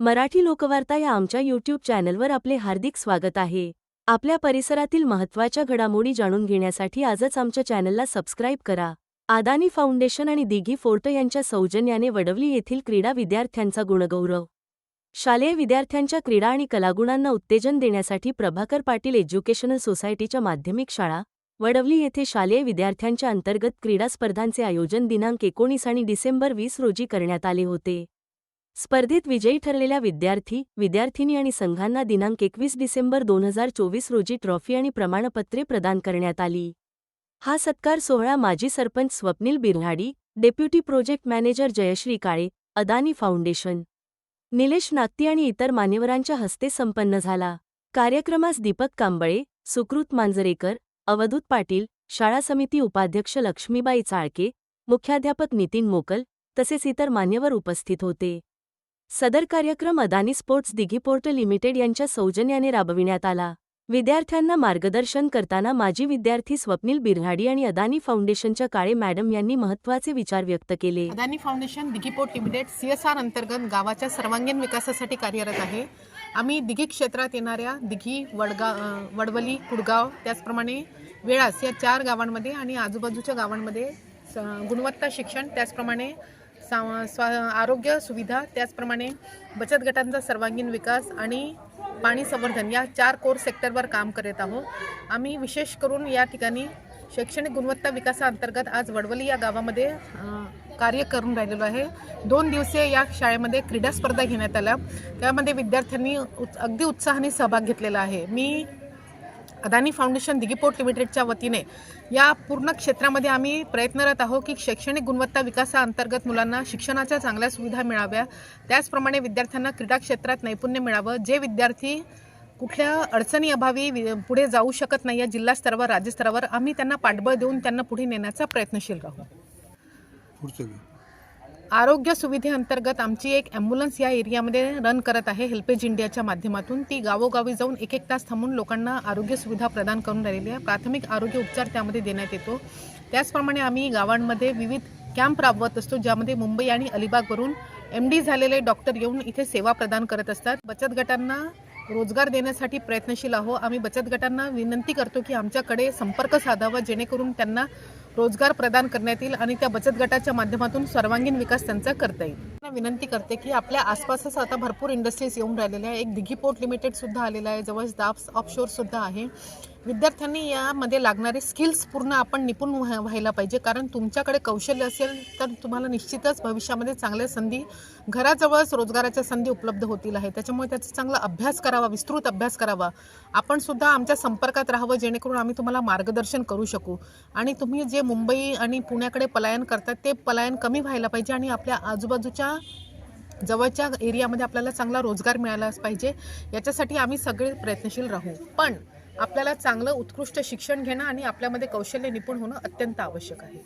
मराठी लोकवार्ता या आमच्या यूट्यूब चॅनलवर आपले हार्दिक स्वागत आहे. आपल्या परिसरातील महत्त्वाच्या घडामोडी जाणून घेण्यासाठी आजच आमच्या चॅनलला सबस्क्राईब करा. आदानी फाउंडेशन आणि दिघी फोर्ट यांच्या सौजन्याने वडवली येथील क्रीडा विद्यार्थ्यांचा गुणगौरव. शालेय विद्यार्थ्यांच्या क्रीडा आणि कलागुणांना उत्तेजन देण्यासाठी प्रभाकर पाटील एज्युकेशनल सोसायटीच्या माध्यमिक शाळा वडवली येथे शालेय विद्यार्थ्यांच्या अंतर्गत क्रीडा स्पर्धांचे आयोजन दिनांक एकोणीस आणि डिसेंबर वीस रोजी करण्यात आले होते. स्पर्धेत विजयी ठरलेल्या विद्यार्थी विद्यार्थिनी आणि संघांना दिनांक एकवीस डिसेंबर दोन हजार चोवीस रोजी ट्रॉफी आणि प्रमाणपत्रे प्रदान करण्यात आली. हा सत्कार सोहळा माजी sarpanch Swapnil Birhadi deputy project manager Jayashree Kale Adani foundation Nilesh Nagati आणि इतर मान्यवरांच्या हस्ते संपन्न झाला. कार्यक्रमास दीपक कांबळे सुकृत मांजरेकर अवधूत पाटील शाळा समिती उपाध्यक्ष लक्ष्मीबाई चाळके मुख्याध्यापक नितीन मोकल तसेच इतर मान्यवर उपस्थित होते. सदर कार्यक्रम अदानी स्पोर्ट्स दिघीपोर्ट लिमिटेड यांच्या सौजन्याने राबविण्यात आला. विद्यार्थ्यांना मार्गदर्शन करताना माजी विद्यार्थी स्वप्नील बिर्हाडी आणि अदानी फाउंडेशनच्या काळे मॅडम यांनी महत्त्वाचे विचार व्यक्त केले. Adani foundation Dighi port limited C S R अंतर्गत गावाच्या सर्वांगीण विकासासाठी कार्यरत आहे. आम्ही दिघी क्षेत्रात येणाऱ्या दिघी वडगा वडवली कुडगाव त्याचप्रमाणे वेळास या चार गावांमध्ये आणि आजूबाजूच्या गावांमध्ये स- गुणवत्ता शिक्षण त्याचप्रमाणे सा स्वा आरोग्य सुविधा त्याचप्रमाणे बचत गटांचा सर्वांगीण विकास आणि पाणी संवर्धन या चार कोर सेक्टरवर काम करत आहोत. आम्ही विशेष करून या ठिकाणी शैक्षणिक गुणवत्ता विकासाअंतर्गत आज वडवली या गावामध्ये कार्य करून राहिलेलो आहे. दोन दिवसीय या शाळेमध्ये क्रीडा स्पर्धा घेण्यात आल्या. त्यामध्ये विद्यार्थ्यांनी उत- अगदी उत्साहाने सहभाग घेतलेला आहे. मी अदानी फाउंडेशन दिगीपोर्ट लिमिटेडच्या वतीने या पूर्ण क्षेत्रामध्ये आम्ही प्रयत्नरत आहोत की शैक्षणिक गुणवत्ता विकासाअंतर्गत मुलांना शिक्षणाच्या चांगल्या सुविधा मिळाव्या. त्याचप्रमाणे विद्यार्थ्यांना क्रीडा क्षेत्रात नैपुण्य मिळावं. जे विद्यार्थी कुठल्या अडचणी अभावी वि- पुढे जाऊ शकत नाही या जिल्हा स्तरावर राज्यस्तरावर आम्ही त्यांना पाठबळ देऊन त्यांना पुढे नेण्याचा प्रयत्नशील राहू. पुढचं आरोग्य सुविधेअंतर्गत आमची एक ॲम्ब्युलन्स या एरियामध्ये रन करत आहे हेल्पेज इंडियाच्या माध्यमातून. ती गावोगावी जाऊन एक एक तास थांबून लोकांना आरोग्य सुविधा प्रदान करून राहिलेली आहे. प्राथमिक आरोग्य उपचार त्यामध्ये देण्यात येतो. त्याचप्रमाणे आम्ही गावांमध्ये विविध कॅम्प राबवत असतो ज्यामध्ये मुंबई आणि अलिबागवरून एम डी झालेले डॉक्टर येऊन इथे सेवा प्रदान करत असतात. बचत गटांना रोजगार देण्यासाठी प्रयत्नशील आहो आम्ही बचत गटांना विनंती करतो की आमच्याकडे संपर्क साधावा जेणेकरून त्यांना रोजगार प्रदान करण्यात येईल आणि त्या बचत गटाच्या माध्यमातून सर्वांगीण विकास त्यांचा करता येईल. विनंती करते की आपल्या आसपासच आता भरपूर इंडस्ट्रीज येऊन राहिलेल्या आहे एक दिघी पोर्ट लिमिटेड सुद्धा आलेला आहे. जवळ दाप्स ऑफशोर सुद्धा आहे. विद्यार्थ्यांनी यामध्ये लागणारे स्किल्स पूर्ण आपण निपुण व्हायला पाहिजे. कारण तुमच्याकडे कौशल्य असेल तर तुम्हाला निश्चितच भविष्यामध्ये चांगल्या संधी घराजवळच रोजगाराच्या संधी उपलब्ध होतील आहे. त्याच्यामुळे त्याचा चांगला अभ्यास करावा विस्तृत अभ्यास करावा. आपण सुद्धा आमच्या संपर्कात राहावं जेणेकरून आम्ही तुम्हाला मार्गदर्शन करू शकू. आणि तुम्ही जे मुंबई आणि पुण्याकडे पलायन करतात ते पलायन कमी व्हायला पाहिजे आणि आपल्या आजूबाजूच्या जवळच्या एरियामध्ये आपल्याला चांगला रोजगार मिळालाच पाहिजे. याच्यासाठी आम्ही सगळे प्रयत्नशील राहू. पण आपल्याला चांगलं उत्कृष्ट शिक्षण घेणं आणि आपल्यामध्ये कौशल्य निपुण होणं अत्यंत आवश्यक आहे.